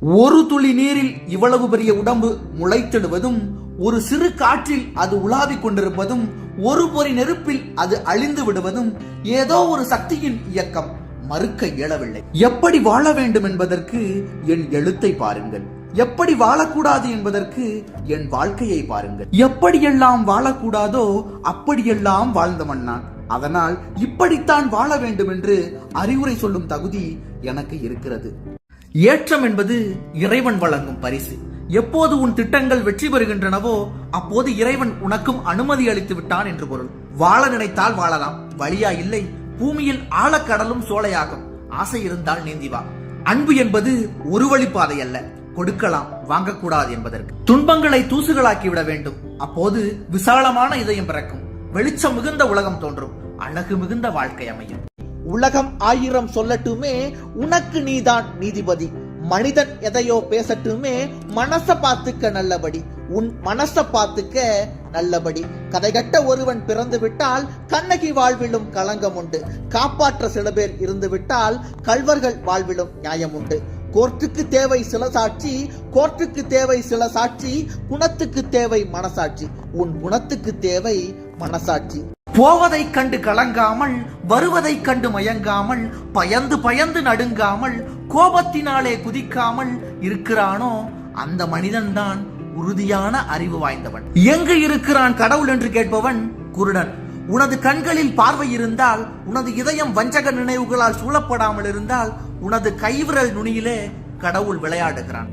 ஒரு துளி நீரில் இவ்வளவு பெரிய உடம்பு முளைத்திடுவதும் ஒரு சிறு காற்றில் அது உலாவிக் கொண்டிருப்பதும் ஒரு பொறி நெருப்பில் அது அழிந்து விடுவதும் ஏதோ ஒரு சக்தியின் இயக்கம். மறுக்க இயலவில்லை. எப்படி வாழ வேண்டும் என்பதற்கு என் எழுத்தை பாருங்கள். எப்படி வாழக்கூடாது என்பதற்கு என் வாழ்க்கையை பாருங்கள். எப்படியெல்லாம் வாழக்கூடாதோ அப்படியெல்லாம் வாழ்ந்தவன் நான் அதனால் இப்படித்தான் வாழ வேண்டும் என்று அறிவுரை சொல்லும் தகுதி எனக்கு இருக்கிறது. ஏற்றம் என்பது இறைவன் வழங்கும் பரிசு. எப்போது உன் திட்டங்கள் வெற்றி பெறுகின்றனவோ அப்போது இறைவன் உனக்கும் அனுமதி அளித்து விட்டான் என்று பொருள். வாழ நினைத்தால் வாழலாம். வழியா இல்லை பூமியில் ஆழக்கடலும் சோலையாகும். ஆசை இருந்தால் நீந்தி வா. அன்பு என்பது ஒரு வழிப்பாதை அல்ல. கொடுக்கலாம் வாங்கக்கூடாது என்பதற்கு. துன்பங்களை தூசுகளாக்கி விட வேண்டும். அப்போது விசாலமான இதயம் பிறக்கும். வெளிச்சம் மிகுந்த உலகம் தோன்றும். அழகு மிகுந்த வாழ்க்கை அமையும். உலகம் ஆயிரம் சொல்லட்டுமே உனக்கு நீதான் நீதிபதி. மனிதன் எதையோ பேசட்டுமே மனச பார்த்துக்க நல்லபடி. உன் மனச பார்த்துக்க நல்லபடி. கதைகட்ட ஒருவன் பிறந்து விட்டால் கண்ணகி வாழ்விலும் களங்கம் உண்டு. காப்பாற்ற சில பேர் இருந்து விட்டால் கல்வர்கள் வாழ்விலும் நியாயம் உண்டு. கோர்ட்டுக்கு தேவை சில சாட்சி கோர்ட்டுக்கு தேவை சில சாட்சி குணத்துக்கு தேவை மனசாட்சி. உன் குணத்துக்கு தேவை மனசாட்சி. போவதைக் கண்டு கலங்காமல் வருவதைக் கண்டு மயங்காமல் பயந்து பயந்து நடுங்காமல் கோபத்தினாலே குதிக்காமல் இருக்கிறானோ அந்த மனிதன்தான் உறுதியான அறிவு வாய்ந்தவன். எங்கு இருக்கிறான் கடவுள் என்று கேட்பவன் குருடன். உனது கண்களில் பார்வை இருந்தால் உனது இதயம் வஞ்சக நினைவுகளால் சூழப்படாமல் இருந்தால் உனது கைவிரல் நுனியிலே கடவுள் விளையாடுகிறான்.